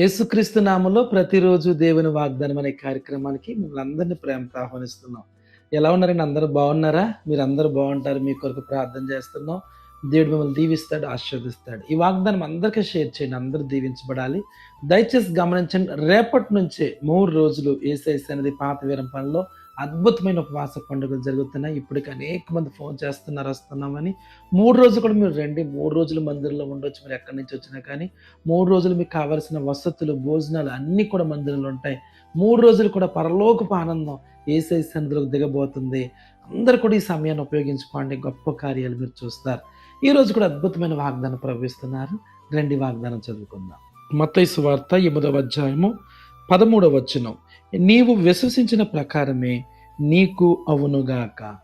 యేసుక్రీస్తు నామంలో ప్రతిరోజు దేవుని వాగ్దానం అనే కార్యక్రమానికి మిమ్మల్ని అందరినీ ప్రేమతో ఆహ్వానిస్తున్నాం. ఎలా ఉన్నారండి? అందరూ బాగున్నారా? మీరు అందరూ బాగుంటారు. మీ కొరకు ప్రార్థన చేస్తున్నాం. దేవుడు మిమ్మల్ని దీవిస్తాడు ఆశీర్వదిస్తాడు. ఈ వాగ్దానం అందరికీ షేర్ చేయండి. అందరూ దీవించబడాలి. దయచేసి గమనించండి రేపటి నుంచే మూడు రోజులు ఏసైస్ అనేది పాత వీరం పనిలో అద్భుతమైన ఉపవాస పండుగలు జరుగుతున్నాయి. ఇప్పటికి అనేక మంది ఫోన్ చేస్తున్నారు వస్తున్నామని. మూడు రోజులు కూడా మీరు రండి. మూడు రోజులు మందిరంలో ఉండొచ్చు. మీరు ఎక్కడి నుంచి వచ్చినా కానీ. మూడు రోజులు మీకు కావలసిన వసతులు భోజనాలు అన్నీ కూడా మందిరంలో ఉంటాయి. మూడు రోజులు కూడా పరలోకపు ఆనందం ఏసై సన్నిధిలోకి దిగబోతుంది. అందరు కూడా ఈ సమయాన్ని ఉపయోగించుకోండి. గొప్ప కార్యాలు మీరు చూస్తారు. ఈరోజు కూడా అద్భుతమైన వాగ్దానం ప్రవేశిస్తున్నారు రండి వాగ్దానం చదువుకుందాం. మత్తైసు వార్త ఎనిమిదవ అధ్యాయము పదమూడవ వచనం. నీవు విశ్వసించిన ప్రకారమే నీకు అవునుగాక.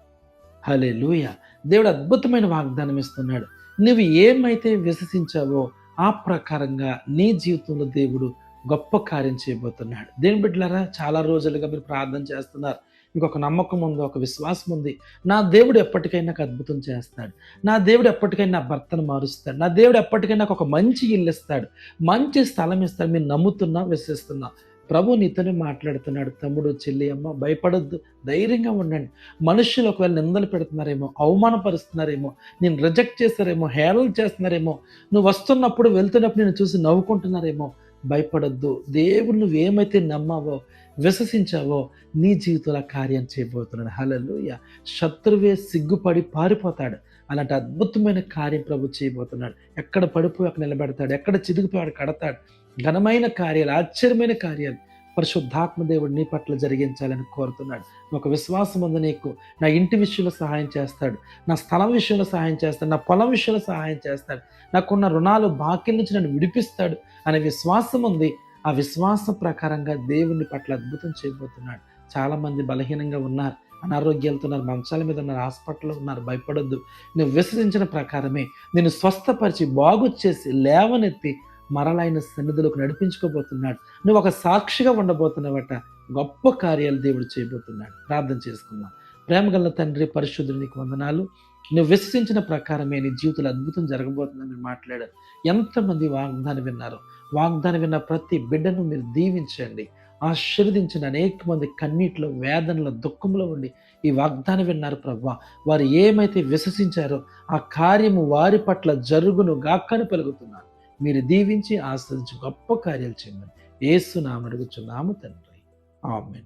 హలే లూయ దేవుడు అద్భుతమైన వాగ్దానం ఇస్తున్నాడు. నువ్వు ఏమైతే విశ్వసించావో ఆ ప్రకారంగా నీ జీవితంలో దేవుడు గొప్ప కార్యం చేయబోతున్నాడు. దేని బిడ్డలారా చాలా రోజులుగా మీరు ప్రార్థన చేస్తున్నారు. మీకు ఒక నమ్మకం ఉంది ఒక విశ్వాసం ఉంది. నా దేవుడు ఎప్పటికైనా నాకు అద్భుతం చేస్తాడు. నా దేవుడు ఎప్పటికైనా నా భర్తను మారుస్తాడు. నా దేవుడు ఎప్పటికైనా నాకు ఒక మంచి ఇల్లు ఇస్తాడు. మంచి స్థలం ఇస్తాడు. మీరు నమ్ముతున్నా విశ్వసిస్తున్నా. ప్రభు నీతోనే మాట్లాడుతున్నాడు. తమ్ముడు చెల్లి అమ్మ భయపడొద్దు. ధైర్యంగా ఉండండి. మనుషులు ఒకవేళ నిందలు పెడుతున్నారేమో అవమానపరుస్తున్నారేమో నేను రిజెక్ట్ చేస్తారేమో హేళన చేస్తున్నారేమో నువ్వు వస్తున్నప్పుడు వెళ్తున్నప్పుడు నేను చూసి నవ్వుకుంటున్నారేమో భయపడొద్దు. దేవుడు నువ్వేమైతే నమ్మావో విశ్వసించావో నీ జీవితంలో కార్యం చేయబోతున్నాడు. హలలుయ శత్రువే సిగ్గుపడి పారిపోతాడు. అలాంటి అద్భుతమైన కార్యం ప్రభు చేయబోతున్నాడు. ఎక్కడ పడిపోయి అక్కడ నిలబెడతాడు ఎక్కడ చిదిగిపోయాడు కడతాడు. ఘనమైన కార్యాలు ఆశ్చర్యమైన కార్యాలు పరిశుద్ధాత్మ దేవుడు నీ పట్ల జరిగించాలని కోరుతున్నాడు. ఒక విశ్వాసం ఉంది నీకు. నా ఇంటి విషయంలో సహాయం చేస్తాడు. నా స్థలం విషయంలో సహాయం చేస్తాడు. నా పొలం విషయంలో సహాయం చేస్తాడు. నాకున్న రుణాలు బాకీల నుంచి నన్ను విడిపిస్తాడు అనే విశ్వాసం ఉంది. ఆ విశ్వాసం ప్రకారంగా దేవుని పట్ల అద్భుతం చేయబోతున్నాడు. చాలామంది బలహీనంగా ఉన్నారు. అనారోగ్యాలతో ఉన్నారు మంచాల మీద ఉన్నారు హాస్పిటల్లో ఉన్నారు భయపడొద్దు. నువ్వు విశ్వసించిన ప్రకారమే నేను స్వస్థపరిచి బాగు చేసి లేవనెత్తి మరలైన సన్నిధిలోకి నడిపించుకోబోతున్నాడు. నువ్వు ఒక సాక్షిగా ఉండబోతున్నావట. గొప్ప కార్యాలు దేవుడు చేయబోతున్నాడు. ప్రార్థన చేసుకుందాం. ప్రేమగల తండ్రి పరిశుద్ధునికి వందనాలు. నువ్వు విశ్వసించిన ప్రకారమే నీ జీవితంలో అద్భుతం జరగబోతుందని మీరు మాట్లాడారు. ఎంతమంది వాగ్దానం విన్నారు? వాగ్దానం విన్న ప్రతి బిడ్డను మీరు దీవించండి. ఆశీర్వదించిన అనేక మంది కన్నీటిలో వేదనలో దుఃఖంలో ఉండి ఈ వాగ్దానం విన్నారు ప్రభా. వారు ఏమైతే విశ్వసించారో ఆ కార్యము వారి పట్ల జరుగును గాక్కని పలుకుతున్నారు మీరు దీవించి ఆస్వాదించి గొప్ప కార్యాలు చేయమని ఏసు నామడుగుచున్నాము తండ్రి. ఆమెన్.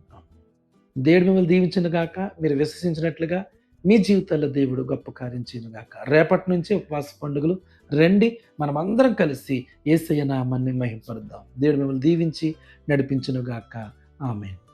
దేవుడు మిమ్మల్ని దీవించిన గాక మీరు విశ్వసించినట్లుగా మీ జీవితాల్లో దేవుడు గొప్ప కార్యం చేయను గాక రేపటి నుంచి ఉపవాస పండుగలు రండి మనమందరం కలిసి ఏసయ్య నామాన్ని మహింపరుద్దాం. దేవుడు మిమ్మల్ని దీవించి నడిపించునుగాక. ఆమెను.